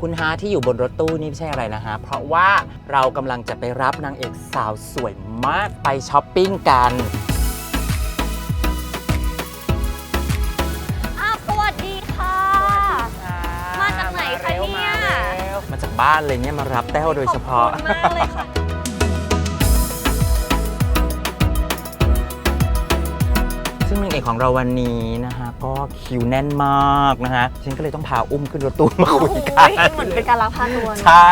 คุณฮาที่อยู่บนรถตู้นี่ไม่ใช่อะไรนะฮะ เพราะว่าเรากำลังจะไปรับนางเอกสาวสวยมากไปช้อปปิ้งกัน อ้าวสวัสดีค่ะ มาจากไหนคะเนี่ย มาจากบ้านเลยเนี่ยมารับแต้วโดยเฉพาะ ขอบคุณมากเลยค่ะ เอกของเราวันนี้นะฮะก็คิวแน่นมากนะฮะฉันก็เลยต้องพาอุ้มขึ้นรถตู้มาคุยกัโอ้นยเหมือนเป็นการลักพาตัวเนอะใช่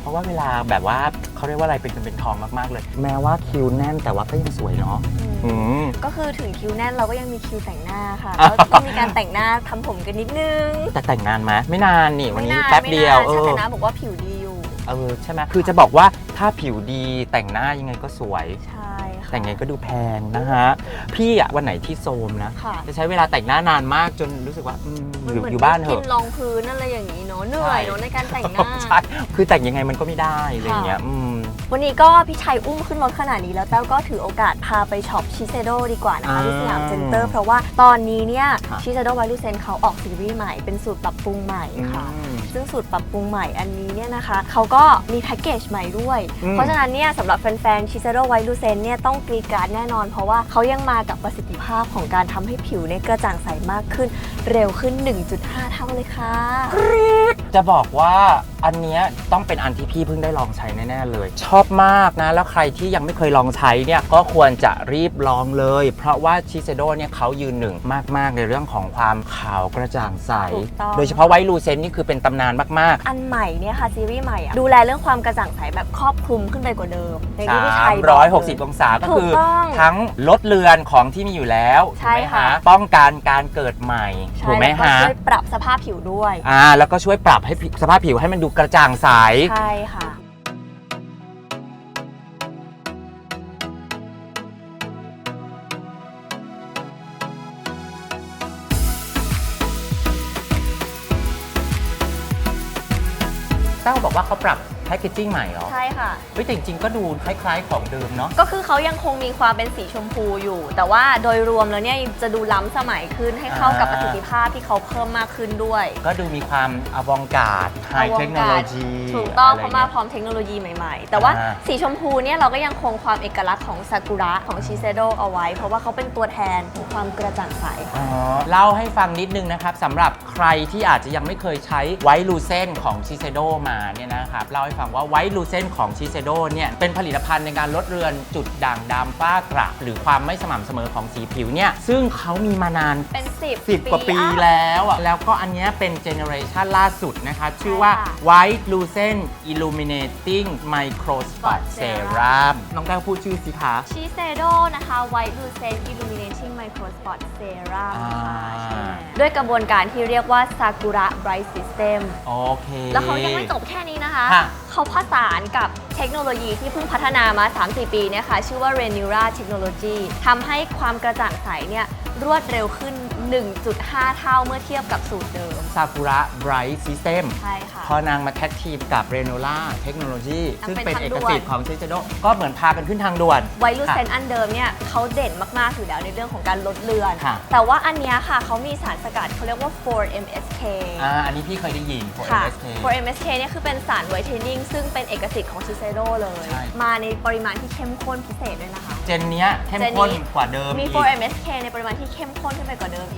เพราะว่าเวลาแบบว่าเขาเรียกว่าอะไรเป็นเงินเป็นทองมากๆเลย แม้ว่าคิวแน่นแต่ว่าก็ยังสวยเนาะอืมอืมก็คือถึงคิวแน่นเราก็ยังมีคิวแต่งหน้าค่ะอ่าก็ต้องมีการแต่งหน้าทำผมกันนิดนึงแต่แต่งงานไหมไม่นานนี่วันนี้ไม่าแป๊บเดียวไม่เอนานอใช่แต่นะบอกว่าผิวดีอยู่ เออใช่ไหมคือจะบอกว่าถ้าผิวดีแต่งหน้ายังไงก็สวย ใช่ค่ะ แต่งไงก็ดูแพงนะฮะ พี่อะวันไหนที่โซมนะ ค่ะ จะใช้เวลาแต่งหน้านานมากจนรู้สึกว่าอืมมันอยู่เหมือนอยู่บ้านเถกิอะนรองพื้นอะไรอย่างนี้เนาะเหนื่อยเนาะในการแต่งหน้า ใช่ คือแต่งยังไงมันก็ไม่ได้อะไรอย่างเงี้ยค่ะอืม วันนี้ก็พี่ชัยอุ้มขึ้นรถขนาดนี้ แล้วแต้วก็ถือโอกาสพาไปช็อปชิเซโดดีกว่านะคะอ่าที่สยามเซ็นเตอร์เพราะว่าตอนนี้เนี่ยค่ะชิเซโดไวลูเซนเขาออกซีรีส์ใหม่เป็นสูตรปรับปรุงใหม่ค่ะอืมซึ่งสูตรปรับปรุงใหม่อันนี้เนี่ยนะคะเขาก็มีแพ็กเกจใหม่ด้วยอืมเพราะฉะนั้นเนี่ยสำหรับแฟนๆชิเซโดไวลูเซนเนี่ยต้องกรีดกราร์ดแน่นอน เพราะว่าเขายังมากับประสิทธิภาพของการทำให้ผิวเนี่ยกระจ่างใสมากขึ้น เร็วขึ้น 1.5 เท่าเลยค่ะจะบอกว่าอันเนี้ยต้องเป็นอันที่พี่เพิ่งได้ลองใช้แน่ๆเลย ชอบมากนะ แล้วใครที่ยังไม่เคยลองใช้เนี่ยก็ควรจะรีบลองเลย เพราะว่าชิเซโดเนี่ยเขายืนหนึ่งมากๆ ในเรื่องของความขาวกระจ่างใส ถูกต้อง โดยเฉพาะไวท์ลูเซนนี่คือเป็นตำนานมากอันใหม่เนี่ยค่ะซีรีส์ใหม่อะดูแลเรื่องความกระจ่างใสแบบครอบคลุมขึ้นไปกว่าเดิมในๆที่พี่ชัยบอกเลย360 องศาก็คือถูกต้องทั้งลดเลือนของที่มีอยู่แล้วใช่ถูกไหมค่ะ ป้องกันการเกิดใหม่ใช่ถูกไหมแล้วก็ฮะช่วยปรับสภาพผิวด้วย อ่าแล้วก็ช่วยปรับให้ผิวสภาพผิวให้มันดูกระจ่างใส ใช่ค่ะ เต้าบอกว่าเขาปรับ แพคเกจจิ้งใหม่เหรอใช่ค่ะ เฮ้ยแต่จริงๆก็ดูคล้ายๆของเดิมเนาะ ก็คือเขายังคงมีความเป็นสีชมพูอยู่ แต่ว่าโดยรวมแล้วเนี่ยจะดูล้ำสมัยขึ้นให้เข้ากับอ่าประสิทธิภาพที่เขาเพิ่มมากขึ้นด้วยก็ดูมีความอวองการ์ดไฮเทคโนโลยีถูกต้องะเพไราะมาพร้อมเทคโนโลยีใหม่ๆ แต่ว่าอ่าสีชมพูเนี่ยเราก็ยังคงความเอกลักษณ์ของซากุระของชิเซโดเอาไว้ เพราะว่าเขาเป็นตัวแทนของความกระจ่างใสอ๋อเล่าให้ฟังนิดนึงนะครับสำหรับใครที่อาจจะยังไม่เคยใช้ไวท์ลูเซนของชิเซโดมาเนี่ยนะครับเล่าให้ฟังว่าไวท์ลูเซนของชิเซโดเนี่ยเป็นผลิตภัณฑ์ในการลดเรือนจุดด่างดำฝ้ากระหรือความไม่สม่ำเสมอของสีผิวเนี่ยซึ่งเขามีมานาน เป็น 10 10 กว่าปีอะแล้วอะแล้วก็อันเนี้ยเป็นเจเนอเรชันล่าสุดนะคะ ชื่อว่าใช่ค่ะ White Lucent Illuminating Micro Spot Serum น้องแก้วพูดชื่อสิคะชิเซโดนะคะ White Lucent Illuminating Micro Spot Serum อ่าค่ะใช่ด้วยกระบวนการที่เรียกว่า Sakura Bright System โอเค แล้วเขายังไม่จบแค่นี้นะคะค่ะ เขาผสานกับเทคโนโลยีที่เพิ่งพัฒนามา 3-4 ปีเนี่ยค่ะชื่อว่า Renura Technology ทำให้ความกระจ่างใสเนี่ยรวดเร็วขึ้น 1.5 เท่าเมื่อเทียบกับสูตรเดิม ซากุระ Bright System ใช่ค่ะ พอนางมาแท็กทีมกับ Renola Technology นางซึ่งเป็นเป็นทางเอกด่วนสิทธิ์ของชิเซโดก็เหมือนพากันขึ้นทางด่วน ไวลูเซนค่ะอันเดิมเนี่ยเขาเด่นมากๆอยู่แล้วในเรื่องของการลดเลือน ค่ะ แต่ว่าอันเนี้ยค่ะเขามีสารสกัดเขาเรียกว่า 4-MSK อ่าอันนี้พี่เคยได้ยิน for ค่ะ MSK 4-MSK เนี่ยคือเป็นสารไวท์เทนนิ่งซึ่งเป็นเอกสิทธิ์ของชิเซโดเลย ใช่ มาในปริมาณที่เข้มข้นพิเศษด้วยนะคะ เจนเนี้ยเข้มข้นเจนนี้กว่าเดิมมี อีก 4-MSK ในปริมาณที่เข้มข้นขึ้นไปกว่าเดิมอีก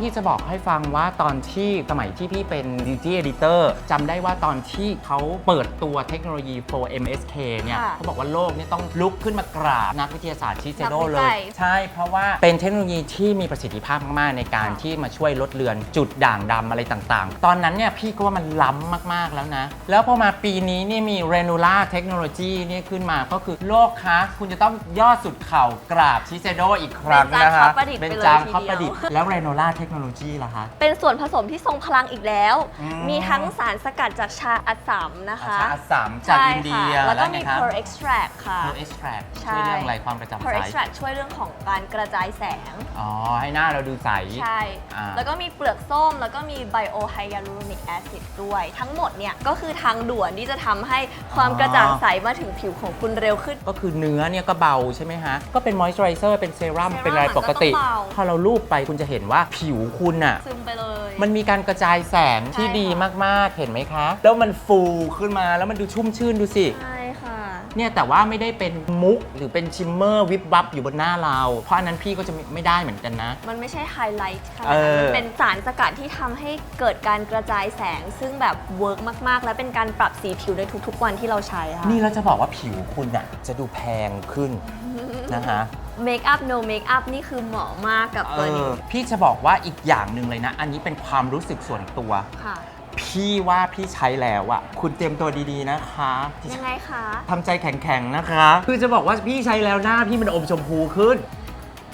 พี่จะบอกให้ฟังว่าตอนที่สมัยที่พี่เป็น Beauty Editor จำได้ว่าตอนที่เขาเปิดตัวเทคโนโลยี 4MSK เนี่ยค่ะเขาบอกว่าโลกเนี่ยต้องลุกขึ้นมากราบนักวิทยาศาสตร์ชิเซโดนักวิเลจัย ย ใช่ เพราะว่าเป็นเทคโนโลยีที่มีประสิทธิภาพมาก ๆ ในการค่ะที่มาช่วยลดเลือนจุดด่างดำอะไรต่าง ๆ ตอนนั้นเนี่ยพี่ก็ว่ามันล้ำมาก ๆ แล้วนะ แล้วพอมาปีนี้เนี่ยมี Renula Technology เนี่ยขึ้นมาก็คือโลกคะ คุณจะต้องย่อสุดเข่ากราบชิเซโดอีกครั้งนะคะเป็นเป็นจาจางงคครรออบบปประระดิดิษษฐ์ฐ์แล้ว Renola Technology ล่ะคะ เป็นส่วนผสมที่ทรงพลังอีกแล้ว อืม มีทั้งสารสกัดจากชาอัสสัมนะคะชาอัสสัมจากใช่อินเดียค่ะแล้วก็มีไงคะ pearl extract ค่ะ pearl extract ใช่ ช่วยเรื่องอะไรความกระจ่าง pearl ใส extract ช่วยเรื่องของการกระจายแสง อ๋อ ให้หน้าเราดูใส ใช่ อ่า แล้วก็มีเปลือกส้ม แล้วก็มี biohyaluronic acid ด้วย ทั้งหมดเนี่ยก็คือทางด่วนที่จะทำให้ความกระจ่างใสมาถึงผิวของคุณเร็วขึ้น ก็คือเนื้อเนี่ยก็เบาใช่ไหมฮะ ก็เป็นมอยส์เจอไรเซอร์เป็นเซรั่มเซรั่มเป็นอะไรปกติมันก็ต้องเบา พอเราลูบไปคุณจะเห็นว่าผิวคุณอะซึมไปเลยมันมีการกระจายแสงที่ใช่ดีค่ะมากๆ เห็นไหมคะ แล้วมันฟูขึ้นมาแล้วมันดูชุ่มชื่นดูสิ ใช่ค่ะ เนี่ยแต่ว่าไม่ได้เป็นมุกหรือเป็นชิมเมอร์วิบวับอยู่บนหน้าเรา เพราะอันนั้นพี่ก็จะไม่ไม่ได้เหมือนกันนะ มันไม่ใช่ไฮไลท์ค่ะเออ มันเป็นสารสกัดที่ทำให้เกิดการกระจายแสง ซึ่งแบบเวิร์กมากๆ และเป็นการปรับสีผิวในทุกๆวันที่เราใช้ค่ะ นี่เราจะบอกว่าผิวคุณอะจะดูแพงขึ้นนะคะ เมคอัพ no เมคอัพนี่คือเหมาะมากกับเอตัวนี้อพี่จะบอกว่าอีกอย่างหนึ่งเลยนะ อันนี้เป็นความรู้สึกส่วนตัว ค่ะ พี่ว่าพี่ใช้แล้วอะคุณเตรียมตัวดีๆนะคะยังไงคะ ทำใจแข็งๆนะคะ คือจะบอกว่าพี่ใช้แล้วหน้าพี่มันอมชมพูขึ้น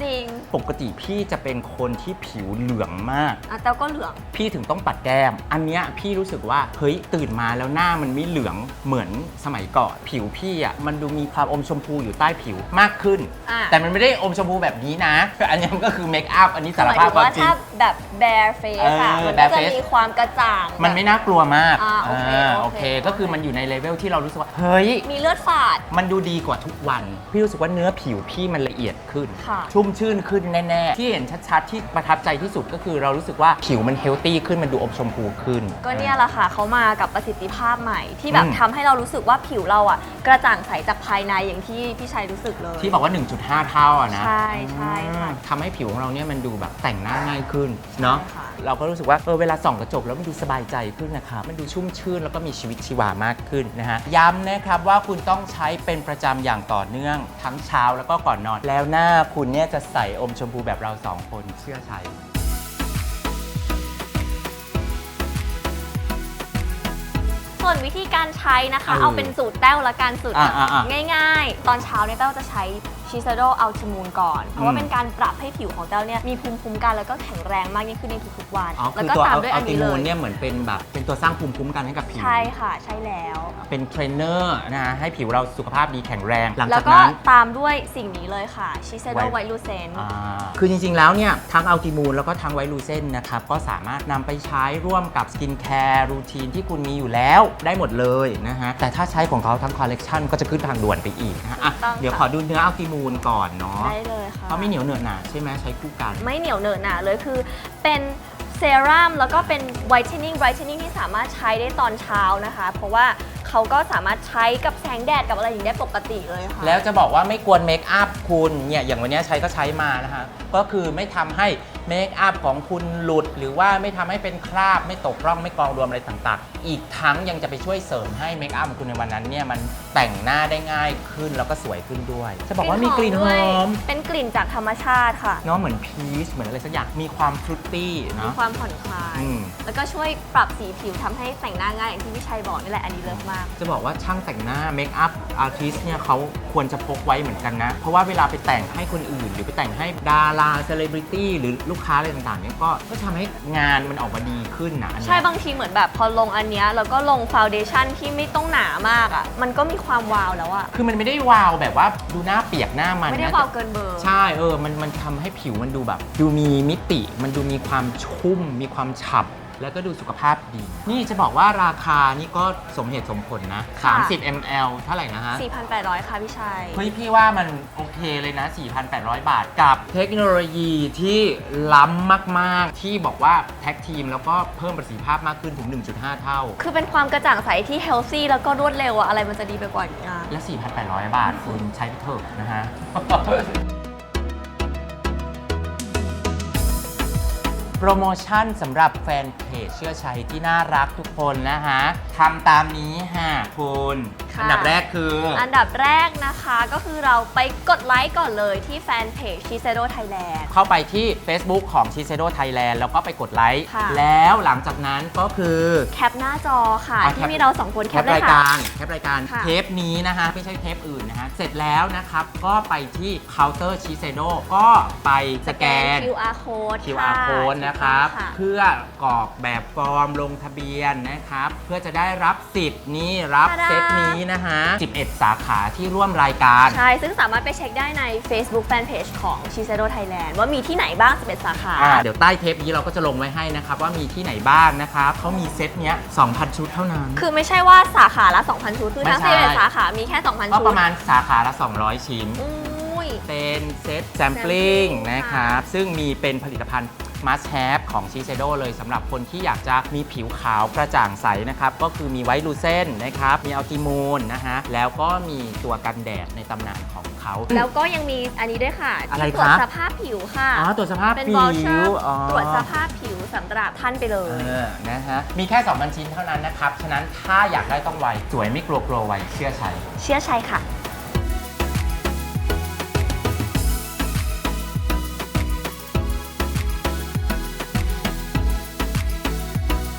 จริง ปกติพี่จะเป็นคนที่ผิวเหลืองมาก อะแต่ก็เหลือง พี่ถึงต้องปัดแก้ม อันเนี้ยพี่รู้สึกว่าเฮ้ยตื่นมาแล้วหน้ามันไม่เหลืองเหมือนสมัยก่อนผิวพี่อะมันดูมีความอมชมพูอยู่ใต้ผิวมากขึ้น อะ แต่มันไม่ได้อมชมพูแบบนี้นะ อันนี้มันก็คือเมคอัพอันนี้สารหมายภาพถึงความว่าจริง ถ้าแบบ bare face อะเออมันก็ bare จะ face มีความกระจ่าง มันไม่น่ากลัวมากอ่าโอเคาโอโอเค เค ก็คือมันอยู่ในเลเวลที่เรารู้สึกว่า เฮ้ย มีเลือดฝาด มันดูดีกว่าทุกวัน พี่รู้สึกว่าเนื้อผิวพี่มันละเอียดขึ้น ค่ะ ชุ่มชื่นขึ้นแน่ๆ ที่เห็นชัดๆ ที่ประทับใจที่สุดก็คือเรารู้สึกว่าผิวมันเฮลตี้ขึ้นมันดูอมชมพูขึ้น ก็เนี่ยแหละค่ะเขามากับประสิทธิภาพใหม่ ที่แบบอืม ทำให้เรารู้สึกว่าผิวเราอะ กระจ่างใสจากภายในอย่างที่พี่ชัยรู้สึกเลย ที่บอกว่า 1.5 เท่าอะนะใช่ใช่ค่ะ อืมทำให้ผิวของเราเนี่ยมันดูแบบแต่งหน้าง่ายขึ้นเนาะ ใช่ค่ะ เราก็รู้สึกว่าเออเวลาส่องกระจกแล้วมันดูสบายใจขึ้นนะคะมันดูชุ่มชื่นแล้วก็มีชีวิตชีวามากขึ้นนะฮะย้ำนะครับว่าคุณต้องใช้เป็นประจำอย่างต่อเนื่อง ทั้งเช้าแล้วก็ก่อนนอน แล้วหน้าคุณเนี่ยจะใสอมชมพูแบบเราสองคนเชื่อใช้ส่วนวิธีการใช้นะคะ เออเอาเป็นสูตรแต้วละกันสูตรอะอะอะง่าย ๆ ตอนเช้าเนี่ยแต้วจะใช้ ชิซาโดอัลติมูนก่อน เพราะว่าอืมเป็นการปรับให้ผิวของแต้วเนี่ยมีภูมิคุ้มกันแล้วก็แข็งแรงมากยิ่งขึ้นในทุกๆวัน อ๋อแล้วคือก็ตัวตามอัลด้วยอันตินี้เลมูลยเนี่ยเหมือนเป็นแบบเป็นตัวสร้างภูมิคุ้มกันให้กับผิว ใช่ค่ะใช่แล้ว เป็นเทรนเนอร์นะฮะให้ผิวเราสุขภาพดีแข็งแรง หลังแล้จาวกก็นั้น ตามด้วยสิ่งนี้เลยค่ะชิซาโดไว ไวลูเซน อ่าคือจริง ๆ แล้วเนี่ยทั้งอัลติมูลแล้วก็ทั้งไวท์ลูเซนนะครับ ก็สามารถนำไปใช้ร่วมกับสกินแคร์รูทีนที่คุณมีอยู่แล้วได้หมดเลยนะฮะ แต่ถ้าใช้ของเขาทั้งคอลเลกชันก็จะขึ้นทางด่วนไปอีกนะฮะอะถูกต้องค่ะ เดี๋ยวขอดูเนื้ออัลติมูลก่อนเนาะได้เลยค่ะ เพราะไม่เหนียวเหนอะหนาใช่ไหมใช้คู่กัน ไม่เหนียวเหนอะหนาเลยคือเป็นเซรั่มแล้วก็เป็นไวท์เทนนิ่งไวท์เทนนิ่งที่สามารถใช้ได้ตอนเช้านะคะ เพราะว่าเขาก็สามารถใช้กับแสงแดดกับอะไรอย่างนี้ได้ปกติเลยค่ะ แล้วจะบอกว่าไม่กวนเมคอัพคุณเนี่ยอย่างวันเนี้ยใช้ก็ใช้มานะฮะก็คือไม่ทำให้ เมคอัพของคุณหลุด หรือว่าไม่ทำให้เป็นคราบไม่ตกร่องไม่กองรวมอะไรต่างๆ อีกทั้งยังจะไปช่วยเสริมให้เมคอัพของคุณในวันนั้นเนี่ยมันแต่งหน้าได้ง่ายขึ้นแล้วก็สวยขึ้นด้วย จะบอกว่ามีกลิ่นหด้วอยมเป็นกลิ่นจากธรรมชาติค่ะ เนาะเหมือนพีชเหมือนอะไรสักอย่างมีความฟรุตตี้มีเนาะ ความผ่อนคลาย อืม แล้วก็ช่วยปรับสีผิวทำให้แต่งหน้าง่ายอย่างที่พี่ชัยบอกนี่แหละอันนี้เลิศมาก จะบอกว่าช่างแต่งหน้าเมคอัพอาร์ติสเนี่ยเขาควรจะพกไว้เหมือนกันนะ เพราะว่าเวลาไปแต่งให้คนอื่น หรือไปแต่งให้ดาราเซเลบริตี้หรือลูกค้าอะไรต่างๆเนี่ยก็ก็ทำให้งานมันออกมาดีขึ้นนะอันเนี้ย ใช่บางทีเหมือนแบบพอลงอันเนี้ยแล้วก็ลงฟาวเดชั่นที่ไม่ต้องหนามากอะ่ะ มันก็มีความวาวแล้วอะคือมันไม่ได้วาวแบบว่าดูหน้าเปียกหน้ามันไม่ได้นะวาวเกินเบอร์ ใช่เออมันมันทำให้ผิวมันดูแบบ ดูมีมิติมันดูมีความชุ่ม มีความฉ่ำ แล้วก็ดูสุขภาพดี นี่จะบอกว่าราคานี่ก็สมเหตุสมผลนะ ค่ะ 30 ml เท่าไหร่นะฮะ 4,800 ค่ะพี่ชัย เฮ้ยพี่ว่ามันโอเคเลยนะ 4,800 บาทกับเทคโนโลยีที่ล้ำมาก ๆ ที่บอกว่าแท็กทีมแล้วก็เพิ่มประสิทธิภาพมากขึ้นถึง 1.5 เท่า คือเป็นความกระจ่างใสที่เฮลซี่แล้วก็รวดเร็วอะอะไรมันจะดีไปกว่านี้อะและ 4,800 บาทคุณใช้ไปเถอะนะฮะ โปรโมชั่นสำหรับแฟนเพจเชื่อชัยที่น่ารักทุกคนนะฮะทำตามนี้ฮะคุณค่ะ อันดับแรกคือออันดับแรกนะคะก็คือเราไปกดไลค์ก่อนเลยที่แฟนเพจชิเซโดไทยแลนด์ เข้าไปที่ Facebook ของ Shiseido Thailand แล้วก็ไปกดไลค์ค่ะ แล้วหลังจากนั้นก็คือ แคปหน้าจอค่ะอะที่แคปมีเราสองคนแคแคปปเลยรายค่ะ การแคปรายการค่ะ เทปนี้นะฮะไม่ใช่เทปอื่นนะฮะเสร็จแล้วนะครับก็ไปที่เคาน์เตอร์ชิเซโดก็ไปสแกน QR code ค่ะ QR code นะครับค่ะเพื่อกรอกแบบฟอร์มลงทะเบียนนะครับ เพื่อจะได้รับสิทธิ์นี้รับตาดา เซตนี้นะฮะ 11 สาขาที่ร่วมรายการ ใช่ ซึ่งสามารถไปเช็คได้ใน Facebook Fanpage ของ Shiseido Thailand ว่ามีที่ไหนบ้าง 11 สาขา อ่าเดี๋ยวใต้เทปนี้เราก็จะลงไว้ให้นะครับ ว่ามีที่ไหนบ้างนะครับเขามีเซตเนี้ย 2,000 ชุดเท่านั้น คือไม่ใช่ว่าสาขาละ 2,000 ชุด คือทั้งไม่ใช่ 11สาขา มีแค่ 2,000 ก็ชุดประมาณสาขาละ 200 ชิ้น อุ้ย เป็นเซตแซมปลิ้ง Sampling นะครับ ซึ่งมีเป็นผลิตภัณฑ์ must have ของ Shiseido เลยสำหรับคนที่อยากจะมีผิวขาวกระจ่างใสนะครับก็คือมีไวท์ลูเซนนะครับ มีอัลติมูนนะฮะ แล้วก็มีตัวกันแดดในตำนานของเขา แล้วก็ยังมีอันนี้ด้วยค่ะอะไรที่ตรวจคะสภาพผิวค่ะ อ๋อตรวจสภาพเป็นผิวอลวเชอร์อ๋อ ตรวจสภาพผิวสำหรับท่านไปเลเอยอนะฮะ มีแค่2,000ชิ้นเท่านั้นนะครับ ฉะนั้นถ้าอยากได้ต้องไว สวยไม่กลัวกลัวไวเชื่อใช้ เชื่อชัยค่ะ